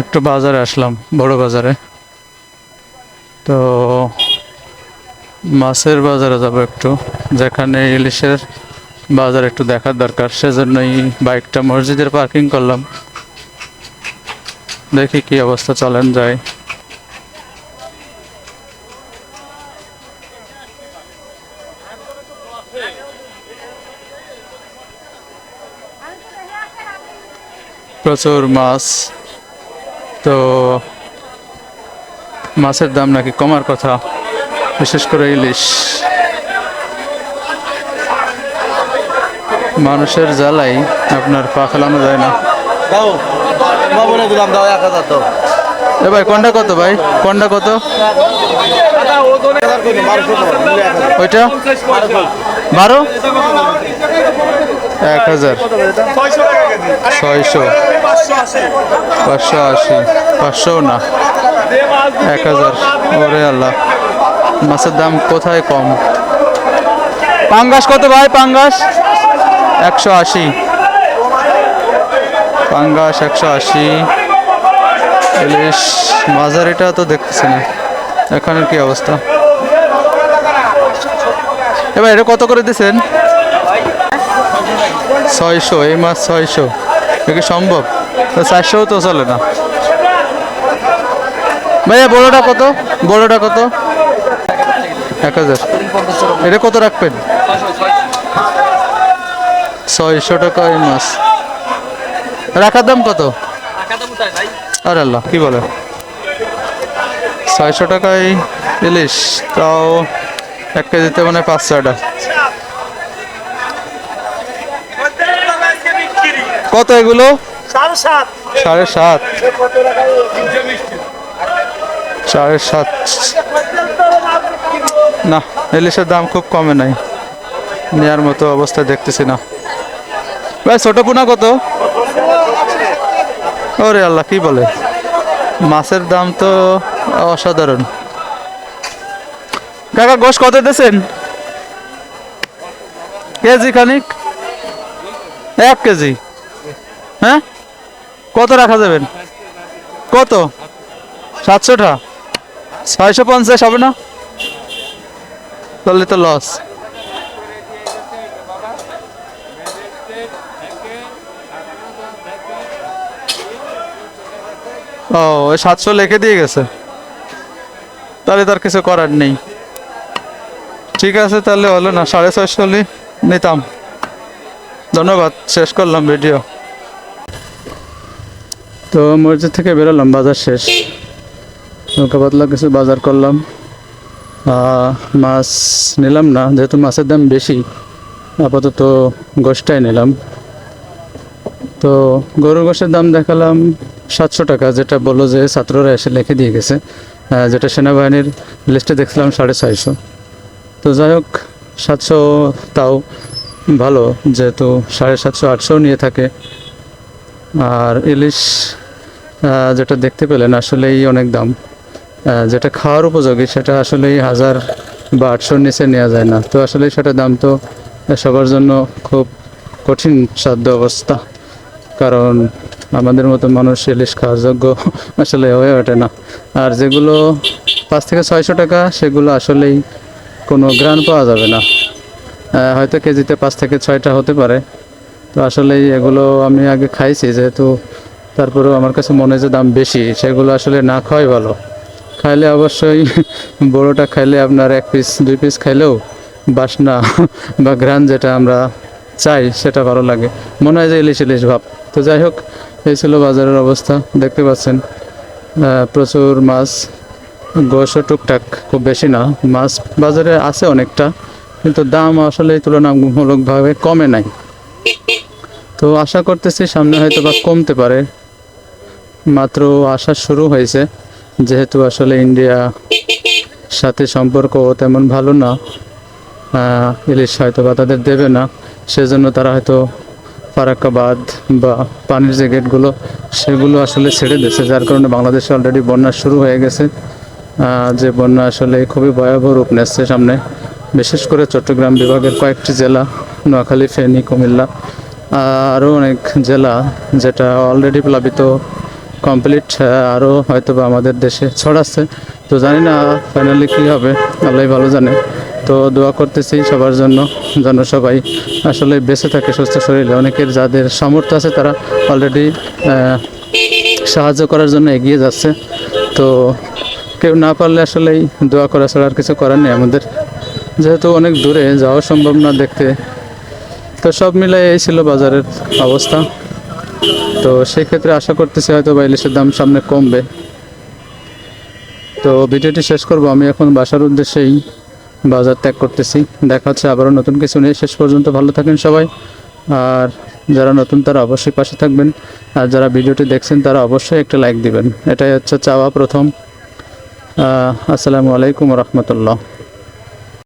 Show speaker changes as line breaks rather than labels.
একটু বাজারে আসলাম, বড় বাজারে। তো মাছের বাজারে যাব একটু, যেখানে ইলিশের বাজার একটু দেখার দরকার, সেজন্যই বাইকটা মসজিদের পার্কিং করলাম। দেখি কি অবস্থা, চলেন যায় প্রচুর মাছ। তো মাছের দাম নাকি কমার কথা বিশেষ করে ইলিশ। মানুষের জ্বালাই আপনার পা ফেলানো যায় না। এ ভাই কোনটা কত ভাই? কোনটা কত? ওইটা? বারো? এক হাজার। ছয়শো। পাঁচশো আশি। পাঁচশো না। এক হাজার। ওরে আল্লাহ। মাছের দাম কোথায় কম? পাঙ্গাস কত ভাই? পাঙ্গাস? একশো আশি। পাঙ্গাস একশো আশি। ইলিশ মাঝারিটা তো দেখতেছি না। এখানের কি অবস্থা? এবার এটা কত করে দিচ্ছেন ছয়শো। এই মাছ ছয়শো। এটা সম্ভব? তো চারশোও তো চলে না। ভাইয়া, বড়োটা কত? বড়োটা কত? এক হাজার। এটা কত রাখবেন? ছয়শো টাকা এই মাছ রাখার দাম কত? আর আল্লাহ, কি বলে? ছয়শো টাকায় ইলিশ, তাও এক কেজিতে মানে পাঁচ ছয়টা। কত এগুলো?
সাড়ে সাত।
সাড়ে সাত। না ইলিশের দাম খুব কমে নাই। নেওয়ার মতো অবস্থা দেখতেছি না। ভাই ছোট পোনা কত? ওরে আল্লাহ কি বলে? মাছের দাম তো অসাধারণ। কাকা গোশ কত দিয়েছেন কেজি খানিক? এক কেজি। হ্যাঁ? কত রাখা যাবেন? কত? সাতশোটা? ছয়শো পঞ্চাশ হবে না? তাহলে তো লস ও সাতশো লিখে দিয়ে গেছে। তাহলে তার কিছু করার নেই। ঠিক আছে, তাহলে হলো না, সাড়ে ছয়শো নিতাম। ধন্যবাদ, শেষ করলাম ভিডিও তো মসজিদ থেকে বেরোলাম, বাজার শেষ। হালকা পাতলা কিছু বাজার করলাম। মাছ নিলাম না, যেহেতু মাছের দাম বেশি, আপাতত গোষ্ঠটাই নিলাম। তো গরুর গোশের দাম দেখালাম সাতশো টাকা, যেটা বলল যে ছাত্ররা এসে লিখে দিয়ে গেছে। যেটা সেনাবাহিনীর লিস্টে দেখছিলাম সাড়ে ছয়শো। তো যাই হোক, সাতশো তাও ভালো, যেহেতু সাড়ে সাতশো আটশো নিয়ে থাকে। আর ইলিশ যেটা দেখতে পেলেন আসলেই অনেক দাম। যেটা খাওয়ার উপযোগী সেটা আসলেই হাজার বা আটশোর নিচে নেওয়া যায় না। তো আসলে সেটা দাম তো সবার জন্য খুব কঠিন সাধ্য অবস্থা। কারণ আমাদের মতো মানুষ ইলিশ খাওয়ার যোগ্য আসলে হয়ে ওঠে না। আর যেগুলো পাঁচ থেকে ছয়শো টাকা, সেগুলো আসলেই কোনো গ্রান পাওয়া যাবে না। হয়তো কেজিতে পাঁচ থেকে ছয়টা হতে পারে। তো আসলে এগুলো আমি আগে খাইছি, যেহেতু তারপরেও আমার কাছে মনে যে দাম বেশি, সেগুলো আসলে না খাওয়াই ভালো। খাইলে অবশ্যই বড়োটা খাইলে আপনার এক পিস দুই পিস খাইলেও বাসনা বা ঘ্রাণ যেটা আমরা চাই, সেটা ভালো লাগে। মনে হয় যে ইলিশ ইলিশ ভাব। তো যাই হোক, এই ছিল বাজারের অবস্থা, দেখতে পাচ্ছেন। প্রচুর মাছ, গোশো, টুকটাক, খুব বেশি না। মাছ বাজারে আছে অনেকটা, কিন্তু দাম আসলে তুলনামূলকভাবে কমে নাই। তো আশা করতেছি সামনে হয়তো বা কমতে পারে। মাত্র আসা শুরু হয়েছে। যেহেতু আসলে ইন্ডিয়া সাথে সম্পর্ক তেমন ভালো না ইলিশ হয়তো বা তাদের দেবে না। সেজন্য তারা হয়তো ফারাক্কাবাদ বা পানির যে গেটগুলো, সেগুলো আসলে ছেড়ে দিয়েছে। যার কারণে বাংলাদেশে অলরেডি বন্যা শুরু হয়ে গেছে। যে বন্যা আসলে খুবই ভয়াবহ রূপ নিচ্ছে সামনে। বিশেষ করে চট্টগ্রাম বিভাগের কয়েকটি জেলা, নোয়াখালী, ফেনী, কুমিল্লা আরও অনেক জেলা যেটা অলরেডি প্লাবিত কমপ্লিট আরও হয়তো বা আমাদের দেশে ছড়াচ্ছে তো জানি না ফাইনালি কী হবে আল্লাহ ভালো জানে। তো দোয়া করতেছি সবার জন্য, যেন সবাই আসলে বেঁচে থাকে, সুস্থ শরীরে। অনেকের যাদের সামর্থ্য আছে তারা অলরেডি সাহায্য করার জন্য এগিয়ে যাচ্ছে। তো কেউ না পারলে আসলেই দোয়া করা ছাড়া আর কিছু করার নেই আমাদের। যেহেতু অনেক দূরে, যাওয়া সম্ভব না দেখতে। তো সব মিলাই এই ছিল বাজারের অবস্থা। তো সেই ক্ষেত্রে আশা করতেছি হয়তো বা ইলিশের দাম সামনে কমবে। তো ভিডিওটি শেষ করব, আমি এখন বাসার উদ্দেশ্যেই বাজার ত্যাগ করতেছি। দেখা হচ্ছে আবারও নতুন কিছু নিয়ে। শেষ পর্যন্ত ভালো থাকেন সবাই। আর যারা নতুন তারা অবশ্যই পাশে থাকবেন। আর যারা ভিডিওটি দেখছেন তারা অবশ্যই একটা লাইক দিবেন। এটাই হচ্ছে চাওয়া প্রথম। আসসালামু আলাইকুম রহমতুল্লাহ।